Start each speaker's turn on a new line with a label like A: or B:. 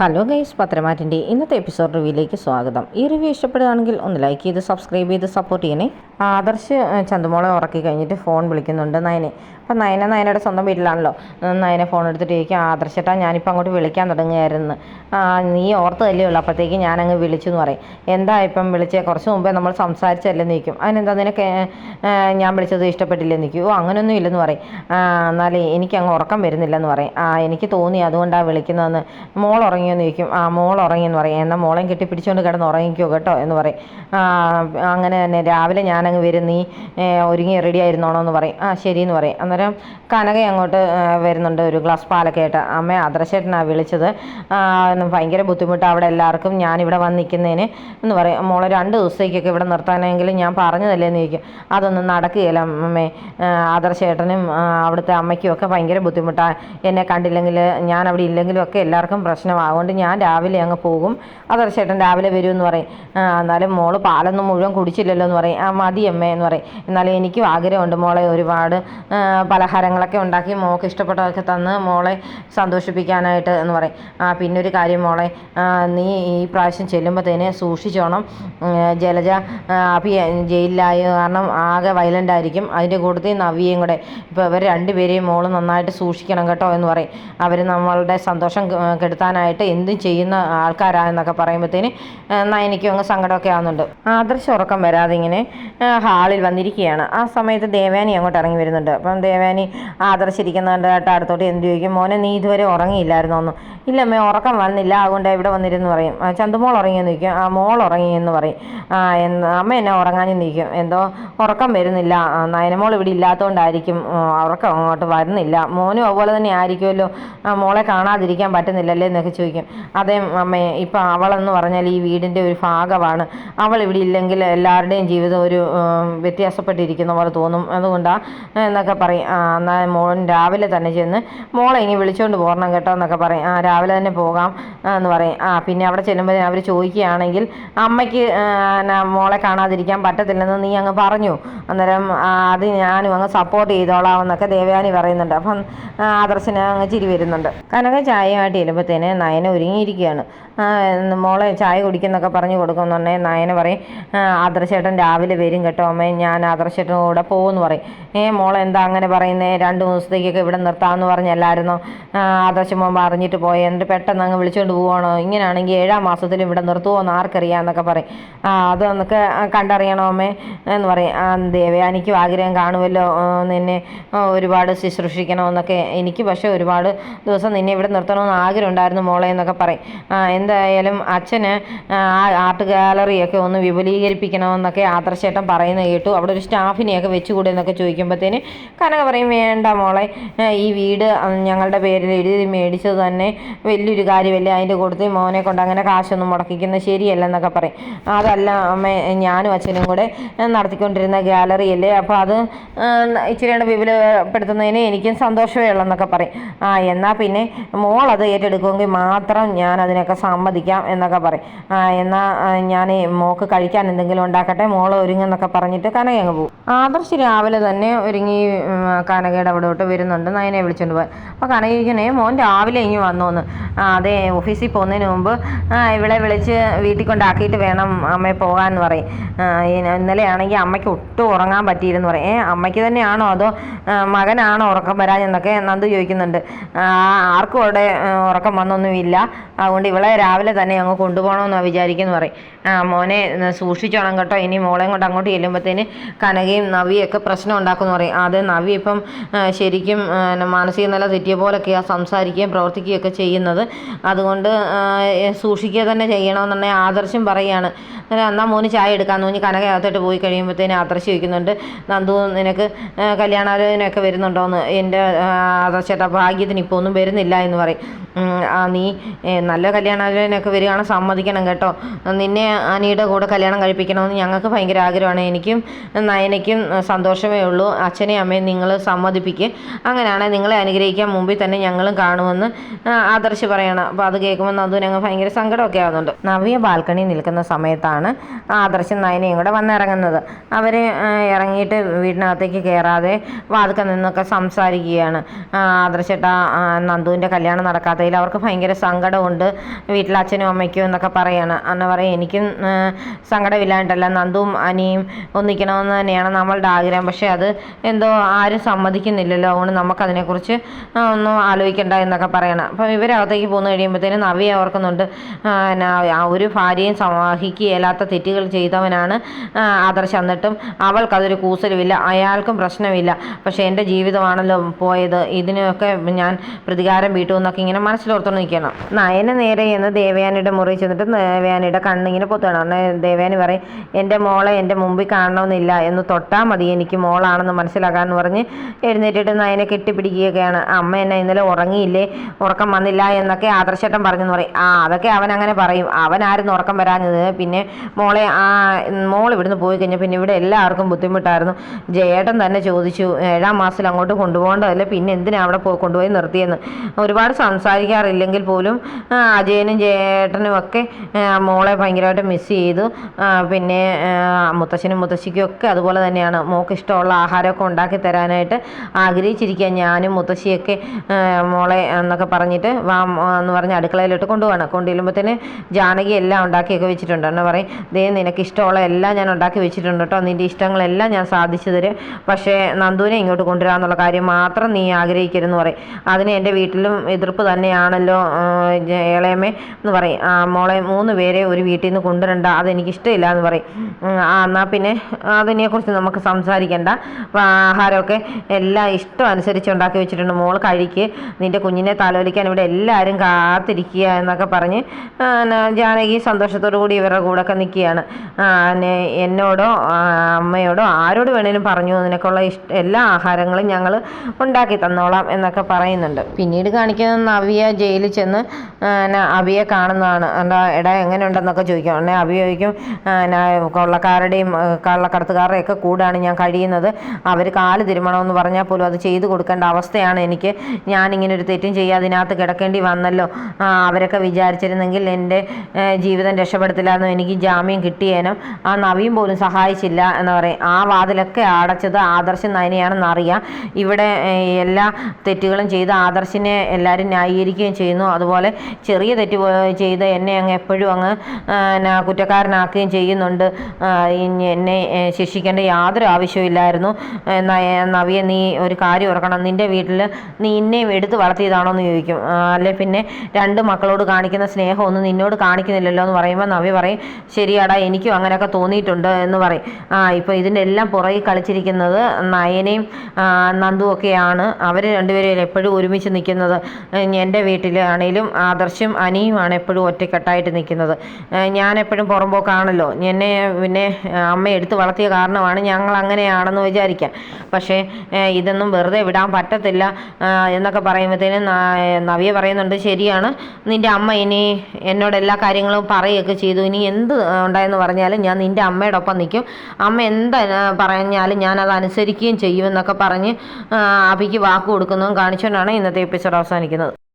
A: Hello guys പത്രമാറ്റിന്റെ ഇന്നത്തെ episode റിവ്യൂയിലേക്ക് സ്വാഗതം. ഈ റിവ്യൂ ഇഷ്ടപ്പെടുകയാണെങ്കിൽ ഒന്ന് ലൈക്ക് ചെയ്ത് സബ്സ്ക്രൈബ് ചെയ്ത് സപ്പോർട്ട് ചെയ്യണേ. ആദർശ് ചന്തുമോളെ ഉറക്കി കഴിഞ്ഞിട്ട് ഫോൺ വിളിക്കുന്നുണ്ട് നയനെ. അപ്പം നയന നയനയുടെ സ്വന്തം വീട്ടിലാണല്ലോ. നയനെ ഫോൺ എടുത്തിട്ട് ചോദിക്കും ആദർശേട്ടാ ഞാനിപ്പോൾ അങ്ങോട്ട് വിളിക്കാൻ തുടങ്ങുകയായിരുന്നു. നീ ഓർത്തതല്ലേ ഉള്ളൂ അപ്പോഴത്തേക്ക് ഞാനങ്ങ് വിളിച്ചു എന്ന് പറയും. എന്താ ഇപ്പം വിളിച്ചേ? കുറച്ച് മുമ്പേ നമ്മൾ സംസാരിച്ചല്ലേ നിൽക്കും അതിനെന്താ നിനക്ക് ഞാൻ വിളിച്ചത് ഇഷ്ടപ്പെട്ടില്ലേ? നിൽക്കും ഓ അങ്ങനെയൊന്നും ഇല്ലെന്ന് പറയും. എന്നാലേ എനിക്കങ്ങ് ഉറക്കം വരുന്നില്ലെന്ന് പറയും. ആ എനിക്ക് തോന്നി അതുകൊണ്ടാണ് വിളിക്കുന്നതെന്ന്. മോൾ ഉറങ്ങിയെന്ന് ചോദിക്കും ആ മോൾ ഉറങ്ങിയെന്ന് പറയും. എന്നാൽ മോളെയും കെട്ടിപ്പിടിച്ചുകൊണ്ട് കിടന്ന് ഉറങ്ങിക്കോ കേട്ടോ എന്ന് പറയും. അങ്ങനെ തന്നെ രാവിലെ ഞാനങ്ങ് വരും. നീ ഒരുങ്ങി റെഡി ആയിരുന്നോണോ? എന്ന് പറയും. ആ ശരി എന്ന് പറയും. അന്നേരം കനക അങ്ങോട്ട് വരുന്നുണ്ട് ഒരു ഗ്ലാസ് പാലൊക്കെ ആയിട്ട്. അമ്മ അദ്രശേട്ടനാണ് വിളിച്ചത്. ഭയങ്കര ബുദ്ധിമുട്ട് അവിടെ എല്ലാവർക്കും. ഞാനിവിടെ വന്ന് നിൽക്കുന്നതിന് എന്ന് പറയും. മോളെ രണ്ട് ദിവസത്തേക്കൊക്കെ ഇവിടെ നിർത്താനെങ്കിലും ഞാൻ പറഞ്ഞതല്ലേ? എന്ന് ചോദിക്കും. അതൊന്നും നടക്കുകയില്ല അമ്മേ. ആദർശേട്ടനും അവിടുത്തെ അമ്മയ്ക്കും ഒക്കെ ഭയങ്കര ബുദ്ധിമുട്ടാണ് എന്നെ കണ്ടില്ലെങ്കിൽ ഞാൻ അവിടെ ഇല്ലെങ്കിലും ഒക്കെ എല്ലാവർക്കും പ്രശ്നമാണ് അതുകൊണ്ട് ഞാൻ രാവിലെ അങ്ങ് പോകും. ആദർശേട്ടൻ രാവിലെ വരും എന്ന് പറയും എന്നാലും മോൾ പാലൊന്നും മുഴുവൻ കുടിച്ചില്ലല്ലോ എന്ന് പറയും. ആ മതി അമ്മ എന്ന് പറയും. എന്നാലും എനിക്കും ആഗ്രഹമുണ്ട് മോളെ ഒരുപാട് പലഹാരങ്ങളൊക്കെ ഉണ്ടാക്കി മോൾക്ക് ഇഷ്ടപ്പെട്ടതൊക്കെ തന്ന് മോളെ സന്തോഷിപ്പിക്കാനായിട്ട് എന്ന് പറയും. ആ പിന്നെ ഒരു കാര്യം മോളെ നീ ഈ പ്രാവശ്യം ചെല്ലുമ്പോഴത്തേന് സൂക്ഷിച്ചോണം. ജലജ അഭി ജയിലിലായ കാരണം ആകെ വയലന്റ് ആയിരിക്കും. അതിന്റെ കൂട്ടത്തിൽ നവിയും കൂടെ. ഇപ്പോൾ ഇവർ രണ്ടുപേരെയും മോൾ നന്നായിട്ട് സൂക്ഷിക്കണം കേട്ടോ എന്ന് പറയും. അവർ നമ്മളുടെ സന്തോഷം കെടുത്താനായിട്ട് എന്തും ചെയ്യുന്ന ആൾക്കാരാണെന്നൊക്കെ പറയുമ്പോഴത്തേന് എനിക്കും അങ്ങ് സങ്കടമൊക്കെ ആവുന്നുണ്ട്. ആദർശ ഉറക്കം വരാതെ ഇങ്ങനെ ഹാളിൽ വന്നിരിക്കുകയാണ്. ആ സമയത്ത് ദേവാനി അങ്ങോട്ട് ഇറങ്ങി വരുന്നുണ്ട്. അപ്പം ദേവാനി ആദർശിരിക്കുന്നതായിട്ട് അടുത്തോട്ട് എന്ത് ചോദിക്കും? മോനെ നീ ഇതുവരെ ഉറങ്ങിയില്ലായിരുന്നോ ഒന്നും ഇല്ല അമ്മേ ഉറക്കം വന്നില്ല. അതുകൊണ്ട് ഇവിടെ വന്നിരുന്ന് പറയും. ചന്തുമോൾ ഉറങ്ങിയെന്ന് നിൽക്കും ആ മോൾ ഉറങ്ങിയെന്ന് പറയും. എന്ന് അമ്മ എന്നെ ഉറങ്ങാനും നിൽക്കും എന്തോ ഉറക്കം വരുന്നില്ല. നയനമോൾ ഇവിടെ ഇല്ലാത്തതുകൊണ്ടായിരിക്കും ഉറക്കം അങ്ങോട്ട് വരുന്നില്ല. മോനും അതുപോലെ തന്നെ ആയിരിക്കുമല്ലോ. മോളെ കാണാതിരിക്കാൻ പറ്റുന്നില്ലല്ലേ എന്നൊക്കെ ചോദിക്കും. അതേ അമ്മേ ഇപ്പം അവളെന്ന് പറഞ്ഞാൽ ഈ വീടിന്റെ ഒരു ഭാഗമാണ്. അവൾ ഇവിടെ ഇല്ലെങ്കിൽ എല്ലാവരുടെയും ജീവിതം ഒരു വ്യത്യാസപ്പെട്ടിരിക്കുന്ന പോലെ തോന്നും. അതുകൊണ്ടാണ് എന്നൊക്കെ പറയും. എന്നാൽ മോൻ രാവിലെ തന്നെ ചെന്ന് മോളെ ഇനി വിളിച്ചുകൊണ്ട് പോരണം കേട്ടോ എന്നൊക്കെ പറയും. ആ രാവിലെ തന്നെ പോകാം എന്ന് പറയും. ആ പിന്നെ അവിടെ ചെല്ലുമ്പോൾ അവർ ചോദിക്കുകയാണെങ്കിൽ അമ്മയ്ക്ക് മോളെ കാണാതിരിക്കാൻ പറ്റത്തില്ലെന്ന് നീ അങ്ങ് പറഞ്ഞു. അന്നേരം അത് ഞാനും അങ്ങ് സപ്പോർട്ട് ചെയ്തോളാം എന്നൊക്കെ ദേവയാനി പറയുന്നുണ്ട്. അപ്പം ആദർശന അങ്ങ് ചിരി വരുന്നുണ്ട്. കനക ചായയുമായിട്ട് ചെല്ലുമ്പോഴത്തേന് നയന ഒരുങ്ങിയിരിക്കുകയാണ്. മോളെ ചായ കുടിക്കുന്നൊക്കെ പറഞ്ഞു കൊടുക്കുന്നുണ്ടെങ്കിൽ നയന പറയും ആദർശേട്ടൻ രാവിലെ വരും കേട്ടോ അമ്മേ. ഞാൻ ആദർശേട്ടനും കൂടെ പോകുമെന്ന് പറയും. ഏ മോളെ എന്താ അങ്ങനെ പറയുന്നത് രണ്ട് ദിവസത്തേക്കൊക്കെ ഇവിടെ നിർത്താമെന്ന് പറഞ്ഞല്ലായിരുന്നോ? ആദർശമോ പറഞ്ഞിട്ട് പോയി എന്നിട്ട് പെട്ടെന്ന് അങ്ങ് വിളിച്ചുകൊണ്ട് പോവാണോ? ഇങ്ങനെയാണെങ്കിൽ ഏഴാം മാസത്തിൽ ഇവിടെ നിർത്തുമോ എന്ന് ആർക്കറിയാം എന്നൊക്കെ പറയും. ആ അതൊന്നൊക്കെ കണ്ടറിയണോ അമ്മേ എന്ന് പറയും. ദേവയാനിക്കും ആഗ്രഹം കാണുമല്ലോ നിന്നെ ഒരുപാട് ശുശ്രൂഷിക്കണമെന്നൊക്കെ. എനിക്ക് പക്ഷേ ഒരുപാട് ദിവസം നിന്നെ ഇവിടെ നിർത്തണമെന്ന് ആഗ്രഹം ഉണ്ടായിരുന്നു മോളെ എന്നൊക്കെ പറയും. എന്തായാലും അച്ഛന് ആ ആർട്ട് ഗാലറിയൊക്കെ ഒന്ന് വിപുലീകരിപ്പിക്കണമെന്നൊക്കെ ആദർശേട്ടൻ പറയുന്നത് കേട്ടു. അവിടെ ഒരു സ്റ്റാഫിനെയൊക്കെ വെച്ചുകൂടെ എന്നൊക്കെ ചോദിക്കുമ്പോഴത്തേന് കനക പറയും വേണ്ട മോളെ ഈ വീട് ഞങ്ങളുടെ പേരിൽ എഴുതി മേടിച്ചത് തന്നെ വലിയൊരു കാര്യമല്ലേ അതിന്റെ കൊടുത്ത് മോനെ കൊണ്ട് അങ്ങനെ കാശൊന്നും മുടക്കിക്കുന്ന ശരിയല്ല എന്നൊക്കെ പറയും. അതല്ല അമ്മ ഞാനും അച്ഛനും കൂടെ നടത്തിക്കൊണ്ടിരുന്ന ഗ്യാലറിയല്ലേ അപ്പോൾ അത് ഇച്ചിരിയുടെ വിപുലപ്പെടുത്തുന്നതിന് എനിക്കും സന്തോഷമേ ഉള്ളെന്നൊക്കെ പറയും. ആ എന്നാൽ പിന്നെ മോൾ അത് ഏറ്റെടുക്കുമെങ്കിൽ മാത്രം ഞാൻ അതിനൊക്കെ സമ്മതിക്കാം എന്നൊക്കെ പറയും. ആ എന്നാൽ ഞാൻ മോക്ക് കഴിക്കാൻ എന്തെങ്കിലും ഉണ്ടാക്കട്ടെ മോൾ ഒരുങ്ങെന്നൊക്കെ പറഞ്ഞിട്ട് കനക അങ്ങ് പോകും ആദർശ് രാവിലെ തന്നെ ഒരുങ്ങി കനകയുടെ അവിടോട്ട് വരുന്നുണ്ട്. നയനെ വിളിച്ചുകൊണ്ട് പോകാൻ അപ്പോൾ കനക മോൻ രാവിലെ ഇങ്ങ് വന്നോന്ന് ആ അതെ ഓഫീസിൽ പോകുന്നതിന് മുമ്പ് ഇവളെ വിളിച്ച് വീട്ടിൽ കൊണ്ടാക്കിയിട്ട് വേണം അമ്മയെ പോകാമെന്ന് പറയും. ഇന്നലെ ആണെങ്കിൽ അമ്മയ്ക്ക് ഒട്ടും ഉറങ്ങാൻ പറ്റിയില്ലെന്ന് പറയും. ഏ അമ്മയ്ക്ക് തന്നെയാണോ അതോ മകനാണോ ഉറക്കം വരാഞ്ഞെന്നൊക്കെ നന്ദു ചോദിക്കുന്നുണ്ട്. ആർക്കും അവിടെ ഉറക്കം വന്നൊന്നുമില്ല. അതുകൊണ്ട് ഇവളെ രാവിലെ തന്നെ അങ്ങ് കൊണ്ടുപോകണമെന്നാണ് വിചാരിക്കുന്നു പറയും. മോനെ സൂക്ഷിച്ചോണം കേട്ടോ. ഇനി മോളെ കൊണ്ട് അങ്ങോട്ട് ചെല്ലുമ്പോഴത്തേന് കനകയും ഒക്കെ പ്രശ്നം ഉണ്ടാക്കുമെന്ന് പറയും. അത് നവി ഇപ്പം ശരിക്കും മാനസിക നില തെറ്റിയ പോലൊക്കെയാണ് സംസാരിക്കുകയും പ്രവർത്തിക്കുകയൊക്കെ ചെയ്യുന്നത്. അതുകൊണ്ട് സൂക്ഷിക്കുക തന്നെ ചെയ്യണമെന്നുണ്ടെങ്കിൽ ആദർശം പറയുകയാണ്. അങ്ങനെ എന്നാൽ മോന് ചായ എടുക്കാൻ തോന്നി കനകത്തോട്ട് പോയി കഴിയുമ്പോഴത്തേന് ആദർശം ചോദിക്കുന്നുണ്ട് നന്ദു നിനക്ക് കല്യാണാലോചനയൊക്കെ വരുന്നുണ്ടോ എന്ന് എന്റെ ആദർശേട്ടാ ഭാഗ്യത്തിന് ഇപ്പോൾ ഒന്നും വരുന്നില്ല എന്ന് പറയും. ആ നീ നല്ല കല്യാണാലോചനയൊക്കെ വരികയാണെങ്കിൽ സമ്മതിക്കണം കേട്ടോ. നിന്നെ അനിയുടെ കൂടെ കല്യാണം കഴിപ്പിക്കണമെന്ന് ഞങ്ങൾക്ക് ഭയങ്കര ആഗ്രഹമാണ്. എനിക്കും നയനയ്ക്കും സന്തോഷമേ ഉള്ളൂ. അച്ഛനെയും അമ്മയും നിങ്ങൾ സമ്മതിപ്പിക്കുക അങ്ങനെയാണെങ്കിൽ നിങ്ങളെ അനുഗ്രഹിക്കാൻ മുമ്പിൽ തന്നെ ഞങ്ങളും കാണുമെന്ന് ആദർശ് പറയണം. അപ്പോൾ അത് കേൾക്കുമ്പോൾ നന്ദു ഞങ്ങൾ ഭയങ്കര സങ്കടമൊക്കെ ആകുന്നുണ്ട് നവ്യ ബാൽക്കണി നിൽക്കുന്ന സമയത്താണ് സമയത്താണ് ആദർശം നയനയും കൂടെ വന്നിറങ്ങുന്നത്. അവർ ഇറങ്ങിയിട്ട് വീടിനകത്തേക്ക് കയറാതെ വാതുക്ക നിന്നൊക്കെ സംസാരിക്കുകയാണ്. ആദർശേട്ട നന്ദുവിന്റെ കല്യാണം നടക്കാത്തതിൽ അവർക്ക് ഭയങ്കര സങ്കടമുണ്ട്. വീട്ടിലെ അച്ഛനും അമ്മയ്ക്കും എന്നൊക്കെ പറയാണ്. അന്ന് പറയും എനിക്കും സങ്കടമില്ലാണ്ടല്ല നന്ദുവും അനിയും ഒന്നിക്കണമെന്ന് തന്നെയാണ് നമ്മളുടെ ആഗ്രഹം. പക്ഷേ അത് എന്തോ ആരും സമ്മതിക്കുന്നില്ലല്ലോ. അതുകൊണ്ട് നമുക്കതിനെക്കുറിച്ച് ഒന്നും ആലോചിക്കേണ്ട എന്നൊക്കെ പറയണം. അപ്പം ഇവരകത്തേക്ക് പോന്നു കഴിയുമ്പോഴത്തേനും നവിയെ ഓർക്കുന്നുണ്ട് ഒരു ഭാര്യയും സമാഹിക്കുകയില്ലാത്ത തെറ്റുകൾ ചെയ്തവനാണ് ആദർശ്. എന്നിട്ടും അവൾക്കതൊരു കൂസലുമില്ല അയാൾക്കും പ്രശ്നമില്ല. പക്ഷേ എന്റെ ജീവിതമാണല്ലോ പോയത്. ഇതിനൊക്കെ ഞാൻ പ്രതികാരം വീട്ടുമെന്നൊക്കെ ഇങ്ങനെ മനസ്സിലോർത്തോണ്ട് നിൽക്കണം നയനെ നേരെ എന്ന് ദേവയാനിയുടെ മുറി ചെന്നിട്ട് ദേവയാനിയുടെ കണ്ണിങ്ങനെ പൊത്തണം ദേവയാനി പറയും എന്റെ മോളെ എന്റെ മുമ്പിൽ കാണണമെന്നില്ല എന്ന് തൊട്ടാൽ മതി. എനിക്ക് മോളാണെന്ന് മനസ്സിലാക്കാമെന്ന് പറഞ്ഞ് എഴുന്നേറ്റിട്ട് നയനെ കെട്ടിപ്പിടിക്കുകയൊക്കെയാണ് അമ്മ എന്നെ ഇന്നലെ ഉറങ്ങിയില്ലേ? ഉറക്കം വന്നില്ല എന്നൊക്കെ ആദർശട്ടം പറഞ്ഞെന്ന് പറയും. ആ അതൊക്കെ അവൻ അങ്ങനെ പറയും. അവൻ ആരും ഉറക്കം വരാഞ്ഞത്. പിന്നെ മോളെ ആ മോൾ ഇവിടുന്ന് പോയി കഴിഞ്ഞാൽ പിന്നെ ഇവിടെ എല്ലാവർക്കും ബുദ്ധിമുട്ടായിരുന്നു. ജയേട്ടൻ തന്നെ ചോദിച്ചു ഏഴാം മാസത്തിൽ അങ്ങോട്ട് കൊണ്ടുപോകേണ്ടതല്ല? പിന്നെ എന്തിനാണ് അവിടെ പോയി കൊണ്ടുപോയി നിർത്തിയെന്ന്? ഒരുപാട് സംസാരിക്കാറില്ലെങ്കിൽ പോലും അജയനും ജയേട്ടനും ഒക്കെ മോളെ ഭയങ്കരമായിട്ട് മിസ് ചെയ്തു. പിന്നെ മുത്തശ്ശനും മുത്തശ്ശിക്കും ഒക്കെ അതുപോലെ തന്നെയാണ്. മോൾക്ക് ഇഷ്ടമുള്ള ആഹാരമൊക്കെ ഉണ്ടാക്കി തരാനായിട്ട് ആഗ്രഹിച്ചിരിക്കുക ഞാനും മുത്തശ്ശിയൊക്കെ മോളെ എന്നൊക്കെ പറഞ്ഞിട്ട് വാ എന്ന് പറഞ്ഞ് അടുക്കളയിലോട്ട് കൊണ്ടുപോകണം കൊണ്ടുവരുമ്പോഴത്തേന് ജാനകി എല്ലാം ഉണ്ടാക്കിയൊക്കെ വെച്ചിട്ടുണ്ട്. എന്ന് പറയും ദേ നിനക്ക് ഇഷ്ടമുള്ള എല്ലാം ഞാൻ ഉണ്ടാക്കി വെച്ചിട്ടുണ്ട് കേട്ടോ. നിന്റെ ഇഷ്ടങ്ങളെല്ലാം ഞാൻ സാധിച്ചു തരും. പക്ഷേ നന്ദുവിനെ ഇങ്ങോട്ട് കൊണ്ടുവരാമെന്നുള്ള കാര്യം മാത്രം നീ ആഗ്രഹിക്കരുതെന്ന് പറയും. അതിന് എന്റെ വീട്ടിലും എതിർപ്പ് തന്നെയാണല്ലോ ഏളയമ്മേ എന്ന് പറയും. മോളെ മൂന്ന് പേരെ ഒരു വീട്ടിൽ നിന്ന് കൊണ്ടുവരണ്ട അതെനിക്ക് ഇഷ്ടമില്ല എന്ന് പറയും ആ എന്നാൽ പിന്നെ അതിനെക്കുറിച്ച് നമുക്ക് സംസാരിക്കേണ്ട. ആഹാരമൊക്കെ എല്ലാം ഇഷ്ടം അനുസരിച്ച് ഉണ്ടാക്കി വെച്ചിട്ടുണ്ട് മോൾ കഴിക്ക്. നിന്റെ കുഞ്ഞിനെ തലോലിക്കാൻ ഇവിടെ എല്ലാവരും കാത്തിരിക്കുക എന്നൊക്കെ പറഞ്ഞ് ജാനകി സന്തോഷത്തോടു കൂടി ഇവരുടെ കൂടെ ഒക്കെ നിൽക്കുകയാണ്. എന്നോടോ അമ്മയോടോ ആരോട് വേണേലും പറഞ്ഞു. നിനക്കുള്ള ഇഷ്ട എല്ലാ ആഹാരങ്ങളും ഞങ്ങൾ ഉണ്ടാക്കി തന്നോളാം എന്നൊക്കെ പറയുന്നുണ്ട്. പിന്നീട് കാണിക്കുന്ന നവിയ ജയിലിൽ ചെന്ന് എന്നാ അവിയെ കാണുന്നതാണ്. എന്താ എടാ എങ്ങനെയുണ്ടെന്നൊക്കെ ചോദിക്കും. ഉടനെ അവിയ ചോദിക്കും എന്നാ കൊള്ളക്കാരുടെയും കള്ളക്കടത്തുകാരുടെയും ഒക്കെ കൂടാണ് ഞാൻ കഴിയുന്നത്. അവർ കാൽ തിരുമണമെന്ന് പറഞ്ഞാൽ പോലും അത് ചെയ്തു കൊടുക്കേണ്ട അവസ്ഥയാണ് എനിക്ക്. ഞാനിങ്ങനെ ഒരു തെറ്റും ചെയ്യാതെ ഇതിനകത്ത് കിടക്കേണ്ടി വന്നല്ലോ. അവരൊക്കെ വിചാരിച്ചിരുന്നെങ്കിൽ എന്റെ ജീവിതം രക്ഷപ്പെടുത്തില്ലായിരുന്നു. എനിക്ക് ജാമ്യം കിട്ടിയേനും ആ നവീൻ പോലും സഹായിച്ചില്ല എന്ന് പറയും. ആ വാതിലൊക്കെ അടച്ചത് ആദർശ നയനെയാണെന്ന് അറിയാം. ഇവിടെ എല്ലാ തെറ്റുകളും ചെയ്ത് ആദർശിനെ എല്ലാവരും ന്യായീകരിക്കുകയും ചെയ്യുന്നു. അതുപോലെ ചെറിയ തെറ്റ് ചെയ്ത് എന്നെ അങ്ങ് എപ്പോഴും അങ്ങ് കുറ്റക്കാരനാക്കുകയും ചെയ്യുന്നുണ്ട്. എന്നെ ശിക്ഷിക്കേണ്ട യാതൊരു ആവശ്യമില്ലായിരുന്നു നവിയെ നീ ഒരു കാര്യം ഓർക്കണം. നിന്റെ വീട്ടിൽ നീ ഇന്നെയും എടുത്ത് വളർത്തിയതാണോ എന്ന് ചോദിക്കും. അല്ലെ പിന്നെ രണ്ട് മക്കളോട് കാണിക്കുന്ന സ്നേഹമൊന്നും നിന്നോട് കാണിക്കുന്നില്ലല്ലോ എന്ന് പറയുമ്പോൾ നവി പറയും ശരിയാടാ എനിക്കും അങ്ങനെയൊക്കെ തോന്നിയിട്ടുണ്ട് എന്ന് പറയും. ആ ഇപ്പോൾ ഇതിന്റെ എല്ലാം പുറകിൽ കളിച്ചിരിക്കുന്നത് നയനയും നന്ദുവും ഒക്കെയാണ്. അവർ രണ്ടുപേരും എപ്പോഴും ഒരുമിച്ച് നിൽക്കുന്നത്. എന്റെ വീട്ടിലാണേലും ആദർശും അനിയുമാണ് എപ്പോഴും ഒറ്റക്കെട്ടായിട്ട് നിൽക്കുന്നത്. ഞാൻ എപ്പോഴും പുറമ്പോക്കാണല്ലോ. എന്നെ പിന്നെ അമ്മ എടുത്ത് വളർത്തിയ കാരണമാണ് ഞങ്ങൾ അങ്ങനെയാണെന്ന് വിചാരിക്കാം. പക്ഷേ ഇതൊന്നും വെറുതെ വിടാൻ പറ്റത്തില്ല എന്നൊക്കെ പറയുമ്പോഴത്തേനും നവ്യ പറയുന്നുണ്ട് ശരിയാണ്. നിന്റെ അമ്മ ഇനി എന്നോട് എല്ലാ കാര്യങ്ങളും പറയുകയൊക്കെ ചെയ്തു. ഇനി എന്ത് ഉണ്ടായെന്ന് പറഞ്ഞാലും ഞാൻ നിന്റെ അമ്മയുടെ ഒപ്പം നിൽക്കും. അമ്മ എന്താ പറഞ്ഞാലും ഞാൻ അത് അനുസരിക്കുകയും ചെയ്യുമെന്നൊക്കെ പറഞ്ഞ് അഭിക്ക് വാക്ക് കൊടുക്കുന്നതും കാണിച്ചുകൊണ്ടാണ് ഇന്നത്തെ എപ്പിസോഡ് അവസാനിക്കുന്നത്.